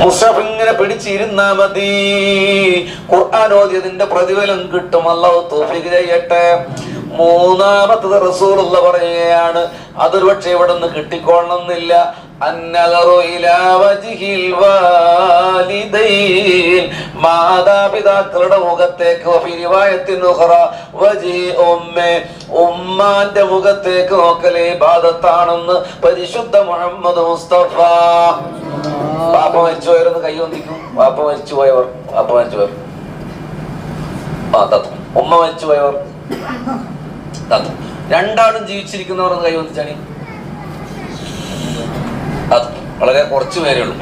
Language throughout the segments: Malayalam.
മുസഫ് ഇങ്ങനെ പിടിച്ചിരുന്നാ മതി. ഖുർആൻ ഓതിയതിന്റെ പ്രതിഫലം കിട്ടും. അല്ലാഹു തൗഫീഖ് ചെയ്യട്ടെ. മൂന്നാമത്തത് റസൂലുള്ള പറയുകയാണ് അതൊരു പക്ഷെ ഇവിടെ നിന്ന് കിട്ടിക്കൊള്ളണമെന്നില്ല മാതാപിതാക്കളുടെ മുഖത്തേക്ക് ഉമ്മാന്റെ മുഖത്തേക്ക് നോക്കലേ ബാധത്താണെന്ന് പരിശുദ്ധ മുഹമ്മദ് മുസ്തഫ. പാപ്പ മരിച്ചു പോയവരൊന്ന് കൈ വന്നിക്കും പാപ്പ മരിച്ചു പോയവർ പാപ്പ മരിച്ചു പോയവർ. ആ ഉമ്മ മരിച്ചു പോയവർ രണ്ടാളും ജീവിച്ചിരിക്കുന്നവർ കൈ വന്നിച്ചാണി അത് വളരെ കുറച്ച് പേരേ ഉള്ളൂ.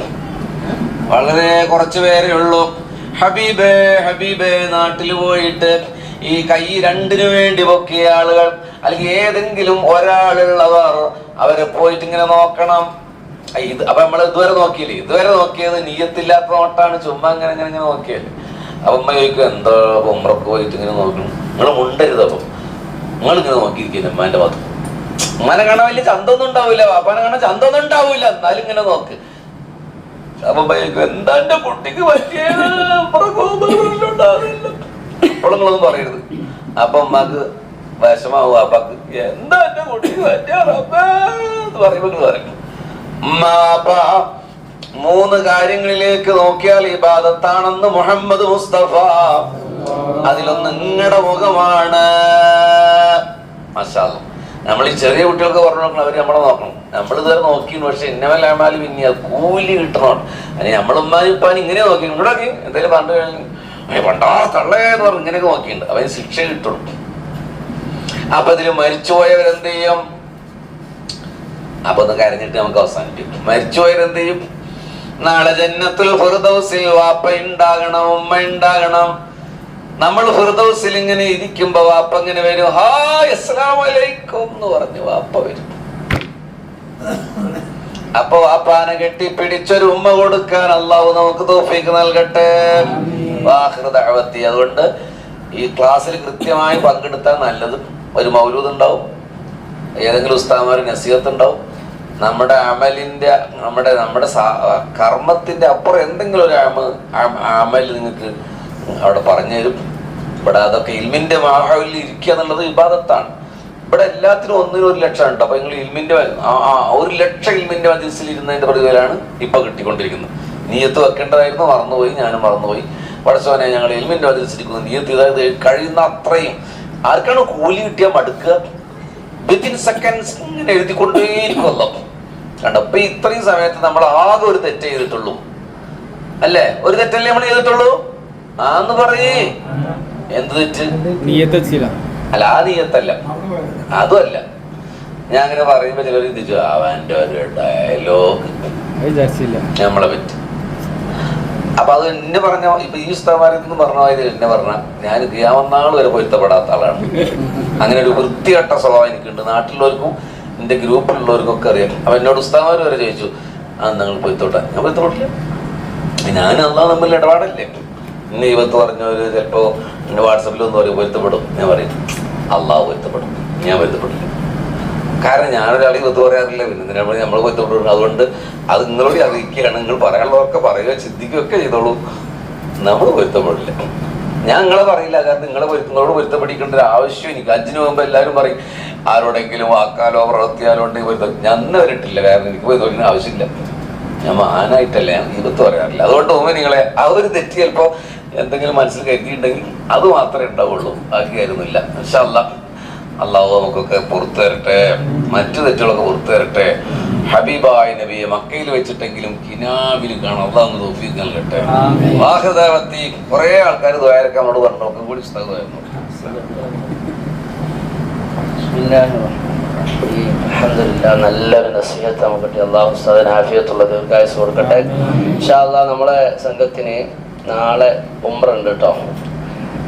വളരെ കുറച്ച് പേരേ ഉള്ളൂ. ഹബീബേ ഹബീബേ നാട്ടിൽ പോയിട്ട് ഈ കൈ രണ്ടിനു വേണ്ടി പൊക്കിയ ആളുകൾ അല്ലെങ്കിൽ ഏതെങ്കിലും ഒരാളുള്ളവർ അവരെ പോയിട്ട് ഇങ്ങനെ നോക്കണം. ഇത് അപ്പൊ നമ്മൾ ഇതുവരെ നോക്കിയില്ലേ? ഇതുവരെ നോക്കിയത് നീയത്തില്ലാത്ത നോട്ടാണ്. ചുമ്മാ അങ്ങനെ അങ്ങനെ ഇങ്ങനെ നോക്കിയല്ലേ? അപ്പൊ അമ്മ ചോദിക്കും എന്താ ഉമ്മറൊക്കെ പോയിട്ട് ഇങ്ങനെ നോക്കണം നിങ്ങൾ മുണ്ടരുത് നിങ്ങൾ ഇങ്ങനെ നോക്കിയിരിക്കില്ല അമ്മാന്റെ ഭാഗത്ത്. ഉമ്മാനെ കാണാൻ വലിയ ചന്തൊന്നും ഉണ്ടാവില്ല പാപ്പാനെ കാണാൻ ചന്തൊന്നും ഉണ്ടാവില്ല എന്നാലും ഇങ്ങനെ നോക്ക്. എന്താ കുട്ടിക്ക് പറ്റിയത്? പറയരുത്. അപ്പൊ ഉമ്മാക്ക് വിഷമാവും. അപ്പക്ക് എന്താ എന്റെ കുട്ടിക്ക് പറ്റിയ റബ്ബേ എന്ന് പറയുമ്പോൾ പറയും. മൂന്ന് കാര്യങ്ങളിലേക്ക് നോക്കിയാൽ ഈ ബാധത്താണെന്ന് മുഹമ്മദ് മുസ്തഫ. അതിലൊന്ന് നിങ്ങളുടെ മുഖമാണ്. മഷാല്ല നമ്മൾ ഈ ചെറിയ കുട്ടികൾക്ക് പറഞ്ഞു നോക്കണം അവർ നമ്മളെ നോക്കണം. നമ്മൾ ഇതുവരെ നോക്കിയിരുന്നു പക്ഷെ ഇന്നവല്ലാമാലും ഇനി അത് കൂലി കിട്ടണം അല്ലെങ്കിൽ നമ്മളുമ്മാനും ഇപ്പാനും ഇങ്ങനെ നോക്കി ഇവിടെ നോക്കി എന്തെങ്കിലും പറഞ്ഞു കഴിഞ്ഞാൽ പണ്ടാ തള്ളേ എന്ന് പറഞ്ഞു ഇങ്ങനെയൊക്കെ നോക്കിയിട്ടുണ്ട്. അവന് ശിക്ഷ കിട്ടുള്ളൂ അപ്പൊ ഇതിൽ മരിച്ചുപോയവരെന്ത് ചെയ്യും? അപ്പൊ ഒന്ന് കരഞ്ഞിട്ട് നമുക്ക് അവസാനിപ്പിക്കും. മരിച്ചുപോയവരെന്ത് ചെയ്യും? നാളെ ജന്നത്തുൽ ഫിർദൗസിൽ വാപ്പ ഉണ്ടാകണം ഉമ്മ ഉണ്ടാകണം. നമ്മൾ ഫിർദൗസിൽ ഇങ്ങനെ ഇരിക്കുമ്പോ വാപ്പ ഇങ്ങനെ വരും ഹായ് അലൈക്കും എന്ന് പറഞ്ഞു വാപ്പ വരും. അപ്പൊ വാപ്പാനെ കെട്ടി പിടിച്ചൊരു ഉമ്മ കൊടുക്കാൻ അള്ളാഹു നമുക്ക് തോഫിക്ക് നൽകട്ടെ. വാഹിർ ദഅവത്തി. അതുകൊണ്ട് ഈ ക്ലാസ്സിൽ കൃത്യമായി പങ്കെടുത്താൽ നല്ലത്. ഒരു മൗലൂദ് ഉണ്ടാവും. ഏതെങ്കിലും ഉസ്താമാർ നസീഹത്ത് ഉണ്ടാവും. നമ്മുടെ അമലിന്റെ നമ്മുടെ നമ്മുടെ കർമ്മത്തിന്റെ അപ്പുറം എന്തെങ്കിലും ഒരു അമ അമ- അമൽ നിങ്ങൾക്ക് അവിടെ പറഞ്ഞു തരും ഇവിടെ അതൊക്കെ ഇൽമിന്റെ മാഹവിൽ ഇരിക്കുക എന്നുള്ളത് വിവാദത്താണ് ഇവിടെ എല്ലാത്തിനും ഒന്നിനും ഒരു ലക്ഷം ഉണ്ട്. അപ്പൊ നിങ്ങൾ ഇൽമിന്റെ ഒരു ലക്ഷം ഇൽമിന്റെ മജീസിൽ ഇരുന്നതിന്റെ പ്രതിഫലമാണ് ഇപ്പൊ കിട്ടിക്കൊണ്ടിരിക്കുന്നത്. നീയത്ത് വെക്കേണ്ടതായിരുന്നു മറന്നുപോയി ഞാനും മറന്നുപോയി. പടച്ചവനെ ഞങ്ങൾ ഇൽമിന്റെ മജീസിരിക്കുന്നു നീയത്ത് ഇതായത് കഴിയുന്ന അത്രയും. ആർക്കാണ് കൂലി കിട്ടിയാൽ മടുക്കുക? വിത്തിൻ സെക്കൻഡ്സ് ഇങ്ങനെ എഴുതിക്കൊണ്ടേയിരിക്കുമല്ലോ. കണ്ട? അപ്പൊ ഇത്രയും സമയത്ത് നമ്മൾ ആകെ ഒരു തെറ്റ് ചെയ്തിട്ടുള്ളൂ. അല്ലേ? ഒരു തെറ്റല്ലേ നമ്മൾ ചെയ്തിട്ടുള്ളൂ? ആന്ന് പറഞ്ഞേ. എന്ത് തെറ്റ്? അല്ല ആ നീയത്തല്ല. അതുമല്ല. ഞാൻ അങ്ങനെ പറയുമ്പോ ചിലർ ചിന്തിച്ചു അവന്റെ ഒരു ഡയലോഗ് നമ്മളെ പറ്റി. അപ്പൊ അത് എന്നെ പറഞ്ഞ ഇപ്പൊ ഈ ഉസ്താമാരെന്ന് പറഞ്ഞ മാതിരി എന്നെ പറഞ്ഞ ഞാൻ ഗ്രാമനാൾ വരെ പൊരുത്തപ്പെടാത്ത ആളാണ്. അങ്ങനെ ഒരു വൃത്തികെട്ട സ്വഭാവം എനിക്കുണ്ട്. നാട്ടിലുള്ളവർക്കും എന്റെ ഗ്രൂപ്പിലുള്ളവർക്കും ഒക്കെ അറിയാം. അപ്പൊ എന്നോട് ഉസ്താമാർ വരെ ചോദിച്ചു ആ നിങ്ങൾ പൊരുത്തോട്ടെ ഞാൻ പൊരുത്തോട്ടില്ല ഞാൻ അന്നാ തമ്മിൽ ഇടപാടല്ലേ? ഇന്ന് ഇവത്ത് പറഞ്ഞവര് ചിലപ്പോ എന്റെ വാട്സപ്പിൽ ഒന്ന് പറയും പൊരുത്തപ്പെടും ഞാൻ പറയും അള്ളാഹ് പൊരുത്തപ്പെടും ഞാൻ പൊരുത്തപ്പെടില്ല കാരണം ഞാനൊരാളെ ഒത്തു പറയാറില്ല. പിന്നെ നമ്മൾ നമ്മൾ പൊരുത്തപ്പെടും അതുകൊണ്ട് അത് നിങ്ങളോട് അറിയിക്കുകയാണ്. നിങ്ങൾ പറയാനുള്ളതൊക്കെ പറയുകയോ ചിന്തിക്കുകയൊക്കെ ചെയ്തോളൂ. നമ്മൾ പൊരുത്തപ്പെടില്ല ഞാൻ നിങ്ങളെ പറയില്ല. കാരണം നിങ്ങളെ പൊരുത്തങ്ങളോട് പൊരുത്തപ്പെടിക്കേണ്ട ഒരു ആവശ്യം എനിക്ക്. അഞ്ചിന് മുമ്പ് എല്ലാവരും പറയും ആരോടെങ്കിലും വാക്കാലോ പ്രവർത്തിയാലോ ഉണ്ടെങ്കിൽ പൊരുത്തം ഞാൻ അന്ന് വരട്ടില്ല. കാരണം എനിക്ക് പൊരുത്തപ്പെടുന്ന ആവശ്യമില്ല. ഞാൻ മാനായിട്ടല്ല. ഞാൻ ഇവത്ത് പറയാറില്ല. അതുകൊണ്ട് മുമ്പ് നിങ്ങളെ ആ ഒരു തെറ്റ് ചിലപ്പോ എന്തെങ്കിലും മനസ്സിൽ കരുതിയിട്ടുണ്ടെങ്കിൽ അത് മാത്രമേ ഉണ്ടാവുള്ളൂ. ബാക്കി കാര്യമൊന്നുമില്ല. പക്ഷെ അല്ല. അള്ളാഹു നമുക്കൊക്കെ പുറത്തു തരട്ടെ മറ്റു തെറ്റുകളൊക്കെ പുറത്തു തരട്ടെ ഹബീബായ നബിയെ മക്കയിൽ വെച്ചിട്ടെങ്കിലും കിനാവിൽ കാണാം അള്ളാഹ് തോഫീക്ക് നൽകട്ടെ. വാഹൃദേവത്തി കുറെ ആൾക്കാർ ദ്വാരക്കാൻ അവിടെ പറഞ്ഞു ഒക്കെ കൂടി സ്ഥലമായിരുന്നു നല്ലൊരു നസീഹത്ത് നമുക്ക് കിട്ടി അള്ളാഹു ഉസ്താദിന് ആഫിയത്തുള്ള ദീർഘായുസ് കൊടുക്കട്ടെ. ഇൻഷാ അള്ളാഹ് നമ്മളെ സംഘത്തിന് നാളെ ഉംറ ഉണ്ട് കേട്ടോ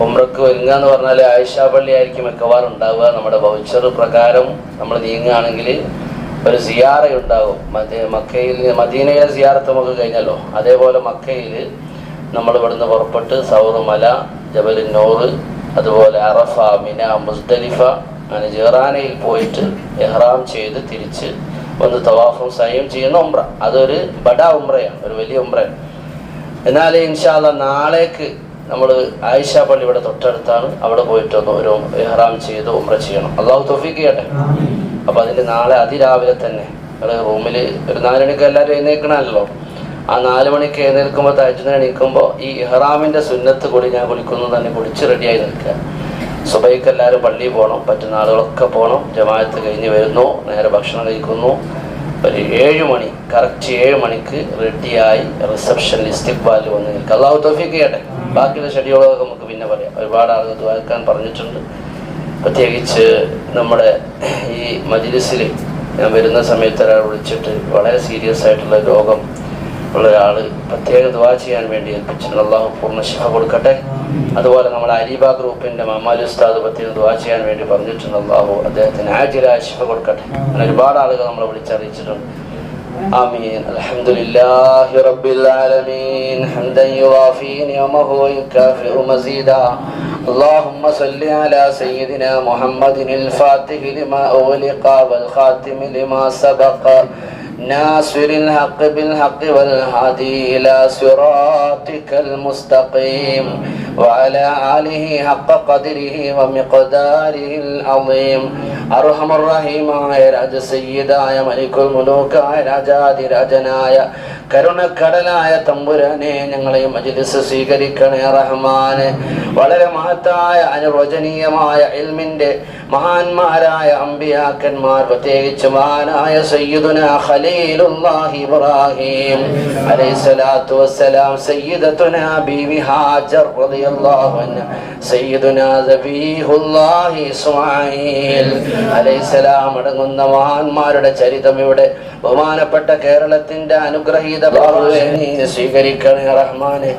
ഉംറക്ക് ഒരുങ്ങുക എന്ന് പറഞ്ഞാൽ ആയിഷാ പള്ളി ആയിരിക്കും മിക്കവാറും ഉണ്ടാവുക. നമ്മുടെ വൗച്ചർ പ്രകാരം നമ്മൾ നീങ്ങുകയാണെങ്കിൽ ഒരു സിയാറ ഉണ്ടാവും. മറ്റേ മക്കയിൽ മദീനയിലെ സിയാറത്ത് നമുക്ക് കഴിഞ്ഞല്ലോ. അതേപോലെ മക്കയിൽ നമ്മൾ ഇവിടുന്ന് പുറപ്പെട്ട് സൗറുമല ജബൽ അതുപോലെ അറഫ മിന മുസ്ദലിഫ അങ്ങനെ ജെറാനയിൽ പോയിട്ട് എഹ്റാം ചെയ്ത് തിരിച്ച് ഒന്ന് തവാഫും സയും ചെയ്യുന്ന ഉംറ. അതൊരു ബഡ ഉംറയാണ്. ഒരു വലിയ ഉംറയാണ്. എന്നാൽ ഇൻഷാല്ല നാളേക്ക് നമ്മൾ ആയിഷ പള്ളി ഇവിടെ തൊട്ടടുത്താണ്. അവിടെ പോയിട്ടൊന്ന് ഒരു ഇഹ്റാം ചെയ്ത് ഉമ്ര ചെയ്യണം. അള്ളാഹു തൊഫീക്ക് ചെയ്യട്ടെ? അപ്പൊ അതിന്റെ നാളെ അതിരാവിലെ തന്നെ നിങ്ങൾ റൂമിൽ ഒരു നാല് മണിക്ക് എല്ലാവരും എഴുന്നേൽക്കണമല്ലോ ആ നാല് മണിക്ക് എഴുന്നേൽക്കുമ്പോൾ തജ്ജിന് എണീക്കുമ്പോൾ ഈ ഇഹ്റാമിന്റെ സുന്നത്ത് കൂടി ഞാൻ കുളിക്കുന്നു തന്നെ കുളിച്ച് റെഡിയായി നിൽക്കുക. സുബൈക്ക് എല്ലാവരും പള്ളിയിൽ പോകണം പറ്റുന്ന ആളുകളൊക്കെ പോകണം ജമാഅത്ത് കഴിഞ്ഞ് വരുന്നു. നേരെ ഭക്ഷണം കഴിക്കുന്നു. ഒരു ഏഴ് മണി കറക്റ്റ് ഏഴ് മണിക്ക് റെഡിയായി റിസപ്ഷൻ ഇസ്തിക്ബാലിൽ വന്ന് നിൽക്കുക അള്ളാഹു തോഫിക്ക് ചെയ്യട്ടെ. ബാക്കിയുള്ള ഷെഡ്യൂളൊക്കെ നമുക്ക് പിന്നെ പറയാം. ഒരുപാട് ആളുകൾ ദ്വാരക്കാൻ പറഞ്ഞിട്ടുണ്ട്. പ്രത്യേകിച്ച് നമ്മുടെ ഈ മജിലിസിൽ ഞാൻ വരുന്ന സമയത്ത് ഒരാൾ വിളിച്ചിട്ട് വളരെ സീരിയസ് ആയിട്ടുള്ള രോഗം ഉള്ള ഒരാൾ പ്രത്യേകം ദുവാ ചെയ്യാൻ വേണ്ടി ഏൽപ്പിച്ചിട്ടുണ്ട് അള്ളാഹു പൂർണ്ണ ശിഫ കൊടുക്കട്ടെ അതുപോലെ നമ്മുടെ അലീബ ഗ്രൂപ്പിന്റെ മമാലി ഉസ്താദ് പ്രത്യേകം ദുവാ ചെയ്യാൻ വേണ്ടി പറഞ്ഞിട്ടുണ്ട് അള്ളാഹു അദ്ദേഹത്തിന് ആജിലായ ശിഫ കൊടുക്കട്ടെ അങ്ങനെ ഒരുപാട് ആളുകൾ നമ്മളെ വിളിച്ചറിയിച്ചിട്ടുണ്ട് آمين الحمد لله رب العالمين حمدا يوافي نعمه ويكافئ مزيدا اللهم صل على سيدنا محمد الفاتح لما أغلق والخاتم لما سبق ناصر الحق بالحق والهادي إلى صراطك المستقيم وعلى آله حق قدره ومقداره العظيم أرحم الرحيماയ രാജ സയ്യിദായ മലിക്കുൽ മുലൂക്കായ രാജാതി രാജനായ കരുണക്കടലായ തമ്പുരാനെ ഞങ്ങളെയും മജിലിസ് സ്വീകരിക്കണേ റഹ്മാന്. വളരെ മഹത്തായ അനുവചനീയമായ ഇൽമിന്റെ മഹാന്മാരായ അമ്പിയാക്കന്മാർ പ്രത്യേകിച്ച് മഹാനായ സയ്യിദുന ഖലീലുല്ലാഹി ഇബ്രാഹിം അലൈഹിസ്സലാത്തു വസ്സലാം സയ്യിദത്തുന ബീവി ഹാജർ റളിയല്ലാഹു അൻഹ സയ്യിദുന സബീഹുല്ലാഹി ഇസ്മായിൽ അലൈഹിസ്സലാം അടങ്ങുന്ന മഹാന്മാരുടെ ചരിതം ഇവിടെ ബഹുമാനപ്പെട്ട കേരളത്തിന്റെ അനുഗ്രഹീത നീ സ്വീകരിക്കണേ റഹ്മാനെ.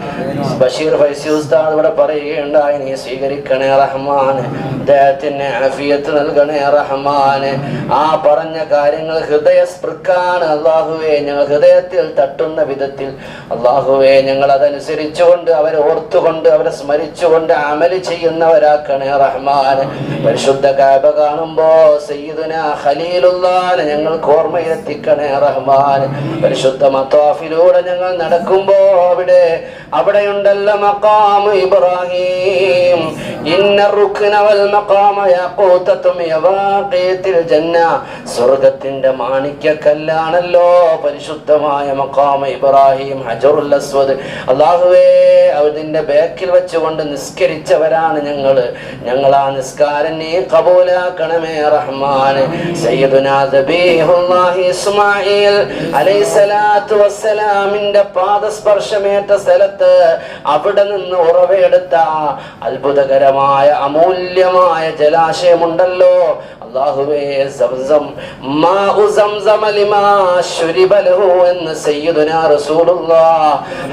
ബഷീർ ഫൈസി ഉസ്താദ് ഇവിടെ പറയുകയുണ്ടായി നീ സ്വീകരിക്കണേ റഹ്മാന്. അദ്ദേഹത്തിന് അഫിയത്ത് നൽകണേ റഹ്മാന്. ആ പറഞ്ഞ കാര്യങ്ങൾ ഹൃദയസ്പൃക്കാണ് അള്ളാഹുവെ. ഞങ്ങൾ ഹൃദയത്തിൽ തട്ടുന്ന വിധത്തിൽ അള്ളാഹുവെ ഞങ്ങൾ അതനുസരിച്ചുകൊണ്ട് അവരെ ഓർത്തുകൊണ്ട് അവരെ സ്മരിച്ചുകൊണ്ട് അമൽ ചെയ്യുന്നവരാക്കണേ റഹ്മാന്. പരിശുദ്ധ കാബ കാണുമ്പോ സയ്യിദുന ഖലീലുള്ളാനെ ഞങ്ങൾക്ക് ഓർമ്മയിലെത്തിക്കണേ. റഹ്മാൻ. പരിശുദ്ധ മത്താഫിലൂടെ ഞങ്ങൾ നടക്കുമ്പോ അവിടെ അവിടെയുണ്ടല്ലോ മക്കാം ഇബ്രാഹിം. സ്വർഗത്തിന്റെ മാണിക്യക്കല്ലാണല്ലോ പരിശുദ്ധമായ മഖാമ ഇബ്രാഹിം ഹജറുൽ അസ്വദ്. അല്ലാഹുവേ അതിന്റെ ബേക്കിൽ വെച്ചുകൊണ്ട് നിസ്കരിച്ചവരാണ് ഞങ്ങൾ ഞങ്ങൾ ആ നിസ്കാരം നീ കബൂലാക്കണമേ റഹ്മാൻ. സയ്യിദുനാ ദബീഹുല്ലാഹി ഇസ്മായിൽ അലൈസലാത്തു വസ്സലാമിന്റെ പാദസ്പർശമേറ്റ സ്ഥലത്ത് അവിടെ നിന്ന് ഉറവെടുത്ത അത്ഭുതകരമായ അമൂല്യമായ ജലാശയമുണ്ടല്ലോ. അല്ലാഹുവേ സംസം മാ സംസം ലിമാ ശുരിബ ലഹു എന്ന് സയ്യിദുനാ റസൂലുള്ളാ.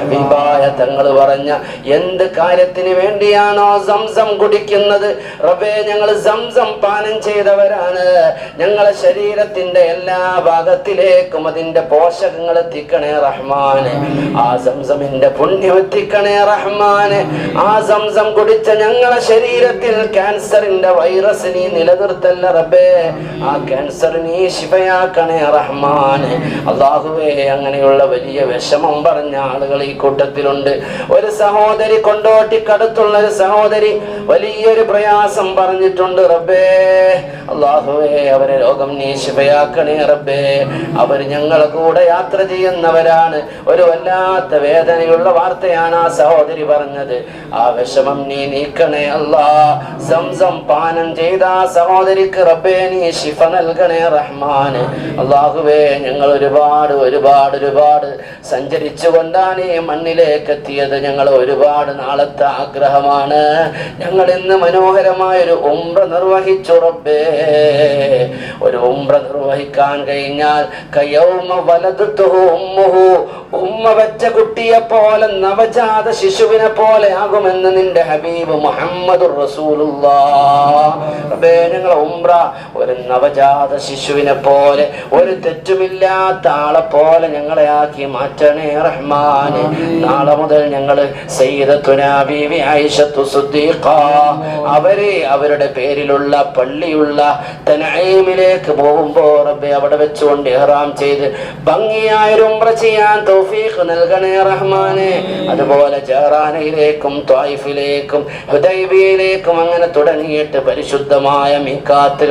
ഹബീബായ തങ്ങൾ പറഞ്ഞ എന്ത് കാര്യത്തിന് വേണ്ടിയാണോ സംസം കുടിക്കുന്നത്? റബ്ബേ ഞങ്ങൾ സംസം പാനം ചെയ്തവരാണ്. ഞങ്ങളെ ശരീരത്തിന്റെ എല്ലാ ഭാഗത്തിലേക്കും അതിന്റെ പോഷകങ്ങൾ എത്തിക്കണേ റഹ്മാന്. ആ സംസമിന്റെ പുണ്യം എത്തിക്കണേ റഹ്മാന്. ആ സംസം കുടിച്ച ഞങ്ങളെ ശരീരത്തിൽ ക്യാൻസറിന്റെ വൈറസ് നീ നിലനിർത്തല്ല റബ്ബേ ആ ക്യാൻസർ നീ ശിവയാക്കണേ റഹ്മാന് അള്ളാഹുവേ അങ്ങനെയുള്ള വലിയ വിഷമം പറഞ്ഞ ആളുകൾ ഈ കൂട്ടത്തിലുണ്ട്. ഒരു സഹോദരി കൊണ്ടോട്ടി കൊണ്ടോട്ടിക്കടുത്തുള്ള ഒരു സഹോദരി വലിയൊരു പ്രയാസം പറഞ്ഞിട്ടുണ്ട് റബ്ബേ. അള്ളാഹുവേ അവരെ രോഗം നീ ശിവയാക്കണേ റബ്ബേ. അവർ ഞങ്ങളെ കൂടെ യാത്ര ചെയ്യുന്നവരാണ്. ഒരു വല്ലാത്ത വേദനയുള്ള വാർത്തയാണ് ആ സഹോദരി പറഞ്ഞത്. ആ വിഷമം നീ നീക്കണേ അല്ലാ. സംസം പാനം ചെയ്ത ആ സഹോദരിക്ക് റബ്ബേ നീ ശിഫ നൽകണേ റഹ്മാന്. അള്ളാഹുവേ ഞങ്ങൾ ഒരുപാട് ഒരുപാട് ഒരുപാട് സഞ്ചരിച്ചു കൊണ്ടാണ് ഈ മണ്ണിലേക്ക് എത്തിയത് ഞങ്ങൾ ഒരുപാട് നാളത്തെ ആഗ്രഹമാണ്. ഞങ്ങൾ ഇന്ന് മനോഹരമായ ഒരു ഉംറ നിർവഹിച്ചു റബ്ബേ. ഒരു ഉംറ നിർവഹിക്കാൻ കഴിഞ്ഞാൽ കയ്യൗമ വലതു ഉമ്മുഹു. ഉമ്മ വെച്ച കുട്ടിയെ പോലെ നവജാത ശിശുവിനെ പോലെ ആകുമെന്ന് നിന്റെ ഹബീബ് മുഹമ്മദ് റസൂലുള്ള. ഞങ്ങൾ ഉംറ ഒരു നവജാത ശിശുവിനെ പോലെ ഒരു തെറ്റുമില്ലാത്ത ആളെ പോലെ ഞങ്ങളെ ആക്കി മാറ്റണേ റഹ്മാന്. നാളെ മുതൽ ഞങ്ങൾ ആയിഷത്തു സുദ്ദീഖ. അവരെ അവരുടെ പേരിലുള്ള പള്ളിയുള്ള തനഈമിലേക്ക് പോകുമ്പോൾ റബ്ബെ അവിടെ വെച്ചുകൊണ്ട് ഇഹ്റാം ചെയ്ത് ഭംഗിയായ ഒരു ഉംറ ചെയ്യാൻ തൗഫീഖ് നൽകണേ റഹ്മാനെ. അതുപോലെ ജഹറാനയിലേക്കും ത്വായിഫിലേക്കും ഹുദൈബിയയിലേക്കും അങ്ങനെ തുടങ്ങിയിട്ട് പരിശുദ്ധമായ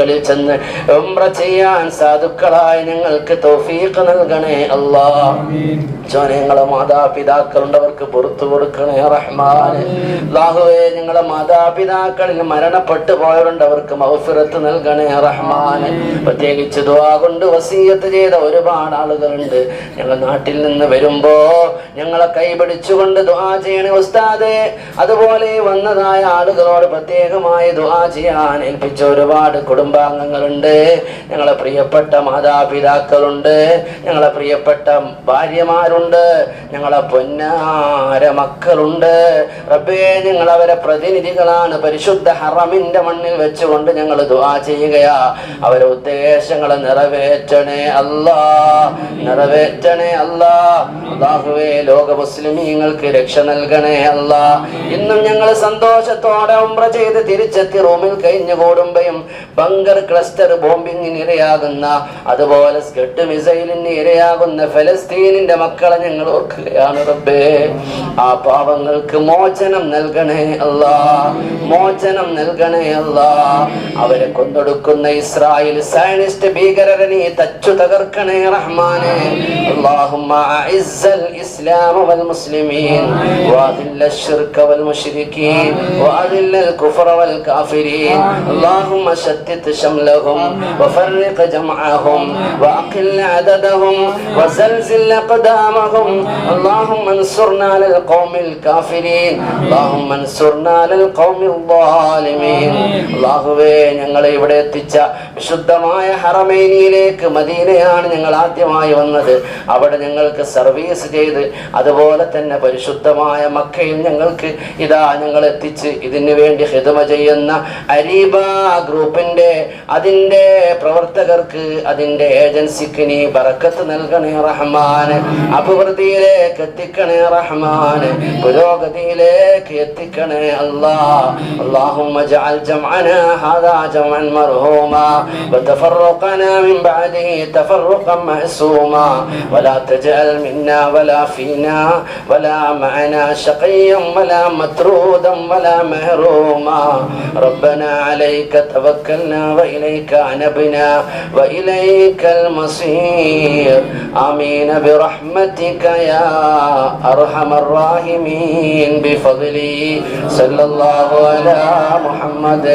മീക്കാത്തുകളിൽ ചെന്ന് ഉംറ ചെയ്യാൻ സാധുക്കളായ ഞങ്ങൾക്ക് തൗഫീഖ് നൽകണേ അല്ലാ. ഞങ്ങളെ മാതാപിതാക്കളുണ്ടവർക്ക് പുറത്തു കൊടുക്കണേ റഹ്മാനെ. അല്ലാഹുവേ ഞങ്ങളെ മാതാപിതാക്കളിൽ മരണപ്പെട്ടു പോയവരുണ്ട് അവർക്ക് മൗഫിറത്ത് നൽകണേ റഹ്മാനെ. പ്രത്യേകിച്ച് ദുആ കൊണ്ട് വസീയത്ത് ചെയ്ത ഒരുപാട് ആളുകളുണ്ട്. ഞങ്ങൾ നാട്ടിൽ നിന്ന് വരുമ്പോ ഞങ്ങളെ കൈപിടിച്ചുകൊണ്ട് ദുആ ചെയ്യണേ ഉസ്താദെ. അതുപോലെ വന്നതായ ആളുകളോട് പ്രത്യേകമായി ദുആ ചെയ്യാൻ ഏൽപ്പിച്ച ഒരുപാട് കുടുംബാംഗങ്ങളുണ്ട്. ഞങ്ങളെ പ്രിയപ്പെട്ട മാതാപിതാക്കളുണ്ട്. ഞങ്ങളെ പ്രിയപ്പെട്ട ഭാര്യമാരുണ്ട്. ഞങ്ങളെ പൊന്നാര മക്കളുണ്ട്. റബ്ബേ നിങ്ങൾ അവരെ പ്രതിനിധികളാണ്. പരിശുദ്ധ ഹറമിന്റെ മണ്ണിൽ വെച്ചുകൊണ്ട് ഞങ്ങൾ ദുവാ ചെയ്യുകയാ. അവരെ ഉദ്ദേശങ്ങളെ നിറവേറ്റണേ അല്ലാ. നിറവേറ്റണേ അല്ലാ. അള്ളാഹുവേ ലോക മുസ്ലിമീങ്ങൾക്ക് രക്ഷ നൽകണേ അല്ലാ. ഇന്നും ഞങ്ങൾ സന്തോഷത്തോടെ ഉംറ ചെയ്ത് തിരിച്ചെത്തി റൂമിൽ കഴിഞ്ഞു കൂടുമ്പോഴും ബങ്കർ ക്ലസ്റ്റർ ബോംബിങ്ങിന് ഇരയാകുന്ന അതുപോലെ സ്കെട്ട് മിസൈലിന് ഇരയാകുന്ന ഫലസ്തീനിന്റെ മക്കളെ ഞങ്ങൾ ഓർക്കുകയാണ് റബ്ബേ ആ പാവങ്ങൾക്ക് മോചനം നൽകണേ അല്ലാ മോചനം നൽകണേ അല്ലാ അവരെ കൊന്നൊടുക്കുന്ന ഇസ്രായേൽ സയനിസ്റ്റ് ഭീകരരെ നീ തച്ചു തകർക്കണേ റഹ്മാനെ اللهم أعز الإسلام والمسلمين وأذل الشرك والمشركين وأذل الكفر والكافرين اللهم شتت شملهم وفرق جمعهم وأقل عددهم وزلزل أقدامهم اللهم انصرنا على القوم الكافرين اللهم انصرنا على القوم الظالمين അള്ളാഹുവേ ഞങ്ങളെ ഇവിടെ എത്തിച്ച വിശുദ്ധമായ ഹറമേനിയിലേക്ക് മദീനയാണ് ഞങ്ങൾ ആദ്യമായി വന്നത് അവിടെ ഞങ്ങൾക്ക് സർവീസ് ചെയ്ത് അതുപോലെ തന്നെ പരിശുദ്ധമായ മക്കയിൽ ഞങ്ങൾക്ക് ഇതാ ഞങ്ങൾ എത്തിച്ച് ഇതിനു വേണ്ടി ഹിതമ ചെയ്യുന്ന അരീബ ഗ്രൂപ്പിന്റെ അതിന്റെ പ്രവർത്തകർക്ക് അതിന്റെ ഏജൻസിക്ക് നീ ബറക്കത്ത് നൽകണേ റഹ്മാന് അഭിവൃദ്ധിയിലേക്ക് എത്തിക്കണേ റഹ്മാന് പുരോഗതിയിലേക്ക് എത്തിക്കണേ അല്ലാ اللهم اجعل جمعنا هذا جمعا مرهوما وتفرقنا من بعده تفرقا معصوما ولا تجعل منا ولا فينا ولا معنا شقيا ولا مطرودا ولا محروما ربنا عليك توكلنا وإليك أنبنا وإليك المصير آمين برحمتك يا أرحم الراحمين بفضلي صلى الله على محمد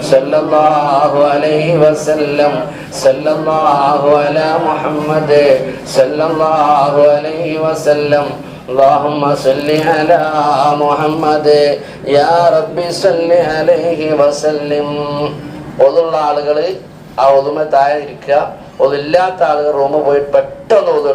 صلى الله عليه وسلم صلى الله على محمد صلى الله عليه وسلم اللهم صل على محمد يا رب صل عليه وسلم ഒതുള്ള ആളുകൾ ആ ഒതുമ താഴെ ഇരിക്കുക. ഒതില്ലാത്ത ആളുകൾ റൂമ് പോയി പെട്ടെന്ന് ഒതു